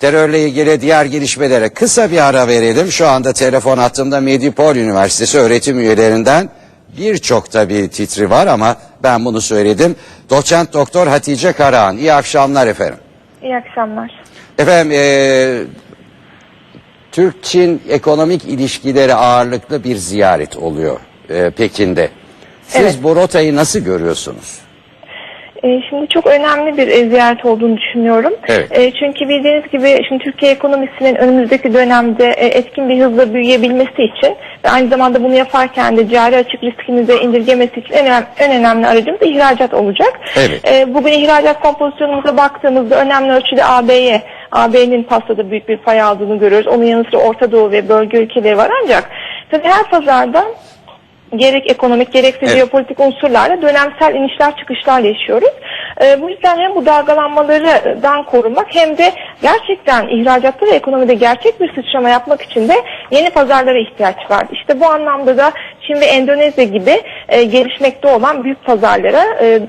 terörle ilgili diğer gelişmelere kısa bir ara verelim. Şu anda telefon hattımda Medipol Üniversitesi öğretim üyelerinden birçok tabii titri var ama ben bunu söyledim. Doçent Doktor Hatice Karahan. İyi akşamlar efendim. İyi akşamlar. Efendim eee Türk-Çin ekonomik ilişkileri ağırlıklı bir ziyaret oluyor eee, Pekin'de. Siz Evet. bu rotayı nasıl görüyorsunuz? Ee, şimdi çok önemli bir e, ziyaret olduğunu düşünüyorum. Evet. E, çünkü bildiğiniz gibi şimdi Türkiye ekonomisinin önümüzdeki dönemde e, etkin bir hızla büyüyebilmesi için ve aynı zamanda bunu yaparken de cari açık riskini de indirgemesi için en, önem- en önemli aracımız ihracat olacak. Evet. E, bugün ihracat kompozisyonumuza baktığımızda önemli ölçüde AB'ye AB'nin pastada büyük bir pay aldığını görüyoruz. Onun yanı sıra Orta Doğu ve bölge ülkeleri var ancak tabii her pazarda gerek ekonomik gerekse Evet. jeopolitik unsurlarla dönemsel inişler çıkışlar yaşıyoruz. Ee, bu yüzden hem bu dalgalanmalardan korumak hem de gerçekten ihracatta ve ekonomide gerçek bir sıçrama yapmak için de yeni pazarlara ihtiyaç var. İşte bu anlamda da Çin ve Endonezya gibi e, gelişmekte olan büyük pazarlara e,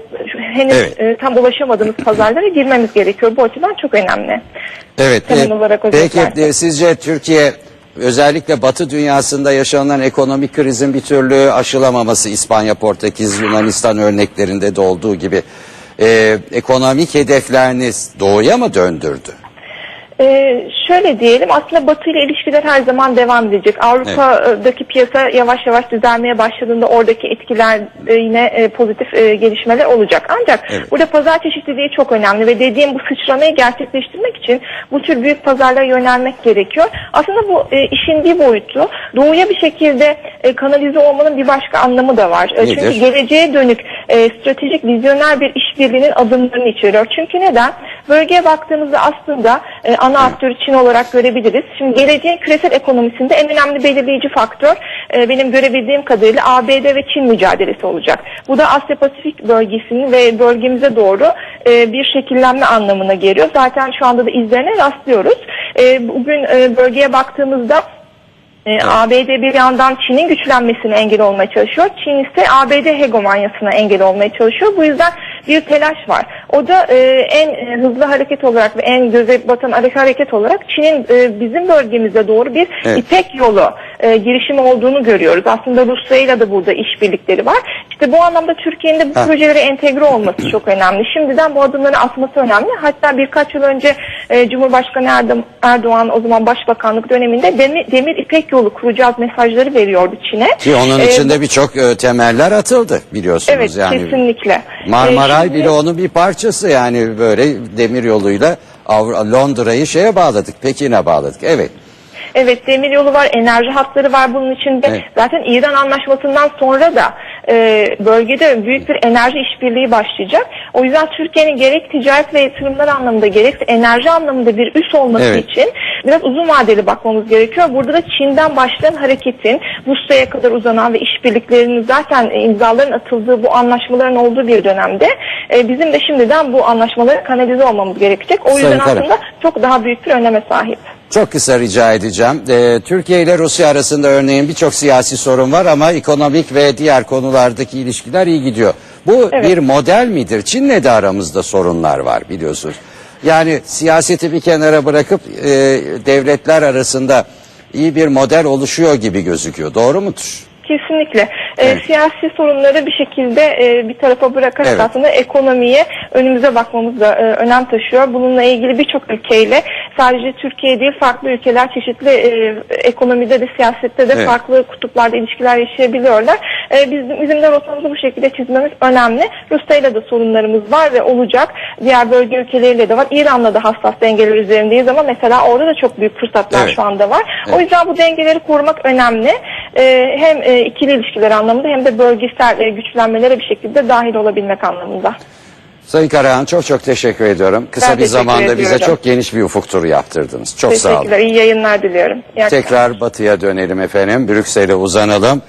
henüz Evet. e, tam ulaşamadığımız pazarlara girmemiz gerekiyor. Bu açıdan çok önemli. Evet. Temel e, olarak peki e, sizce Türkiye özellikle Batı dünyasında yaşanan ekonomik krizin bir türlü aşılamaması İspanya, Portekiz, Yunanistan örneklerinde de olduğu gibi e, ekonomik hedefleriniz doğuya mı döndürdü? Ee, şöyle diyelim aslında Batı ile ilişkiler her zaman devam edecek. Avrupa'daki piyasa yavaş yavaş düzelmeye başladığında oradaki etkiler e, yine e, pozitif e, gelişmeler olacak. Ancak Evet. burada pazar çeşitliliği çok önemli ve dediğim bu sıçramayı gerçekleştirmek için bu tür büyük pazarlara yönelmek gerekiyor. Aslında bu e, işin bir boyutu doğuya bir şekilde e, kanalize olmanın bir başka anlamı da var. E, çünkü geleceğe dönük e, stratejik vizyoner bir işbirliğinin adımlarını içeriyor. Çünkü neden? Bölgeye baktığımızda aslında e, ana aktörü Çin olarak görebiliriz. Şimdi geleceğin küresel ekonomisinde en önemli belirleyici faktör e, benim görebildiğim kadarıyla ABD ve Çin mücadelesi olacak. Bu da Asya Pasifik bölgesinin ve bölgemize doğru e, bir şekillenme anlamına geliyor. Zaten şu anda da izlerine rastlıyoruz. E, bugün e, bölgeye baktığımızda e, ABD bir yandan Çin'in güçlenmesine engel olmaya çalışıyor. Çin ise ABD hegemonyasına engel olmaya çalışıyor. Bu yüzden bir telaş var. O da e, en e, hızlı hareket olarak ve en göze batan hareket olarak Çin'in e, bizim bölgemize doğru bir Evet. İpek yolu e, girişimi olduğunu görüyoruz. Aslında Rusya'yla da burada işbirlikleri var. İşte bu anlamda Türkiye'nin de bu Ha. projelere entegre olması çok önemli. Şimdiden bu adımları atması önemli. Hatta birkaç yıl önce e, Cumhurbaşkanı Erdoğan o zaman başbakanlık döneminde demir, demir İpek yolu kuracağız mesajları veriyordu Çin'e. Ki onun E, içinde birçok e, temeller atıldı biliyorsunuz. Evet yani. kesinlikle. Marmaray E, şimdi- bile onun bir parçası yani böyle demir yoluyla Londra'yı şeye bağladık, Pekin'e bağladık. Evet. Evet demir yolu var, enerji hatları var bunun içinde. Evet. Zaten İran anlaşmasından sonra da e, bölgede büyük bir enerji işbirliği başlayacak. O yüzden Türkiye'nin gerek ticaret ve yatırımlar anlamında gerekse enerji anlamında bir üs olması Evet. için biraz uzun vadeli bakmamız gerekiyor. Burada da Çin'den başlayan hareketin Rusya'ya kadar uzanan ve işbirliklerinin zaten imzaların atıldığı bu anlaşmaların olduğu bir dönemde e, bizim de şimdiden bu anlaşmalara kanalize olmamız gerekecek. O yüzden Sayın aslında çok daha büyük bir öneme sahip. Çok kısa rica edeceğim. Ee, Türkiye ile Rusya arasında örneğin birçok siyasi sorun var ama ekonomik ve diğer konulardaki ilişkiler iyi gidiyor. Bu Evet. bir model midir? Çin'le de aramızda sorunlar var biliyorsunuz. Yani siyaseti bir kenara bırakıp e, devletler arasında iyi bir model oluşuyor gibi gözüküyor. Doğru mudur? Kesinlikle. Ee, Evet. siyasi sorunları bir şekilde e, bir tarafa bırakarak Evet. aslında ekonomiye önümüze bakmamız da e, önem taşıyor. Bununla ilgili birçok ülkeyle sadece Türkiye değil farklı ülkeler çeşitli e, ekonomide de siyasette de Evet. farklı kutuplarda ilişkiler yaşayabiliyorlar. E, bizim, bizim de rotamızı bu şekilde çizmemiz önemli. Rusya'yla da sorunlarımız var ve olacak. Diğer bölge ülkeleriyle de var. İran'la da hassas dengeler üzerindeyiz ama mesela orada da çok büyük fırsatlar Evet. şu anda var. Evet. O yüzden bu dengeleri korumak önemli. Ee, hem e, ikili ilişkiler anlamında hem de bölgesel e, güçlenmelere bir şekilde dahil olabilmek anlamında. Sayın Karahan çok çok teşekkür ediyorum. Kısa Ben bir zamanda bize ediyorum. çok geniş bir ufuk turu yaptırdınız. Çok sağ olun. Teşekkürler. İyi yayınlar diliyorum. İyi. Tekrar batıya dönelim efendim. Brüksel'e uzanalım.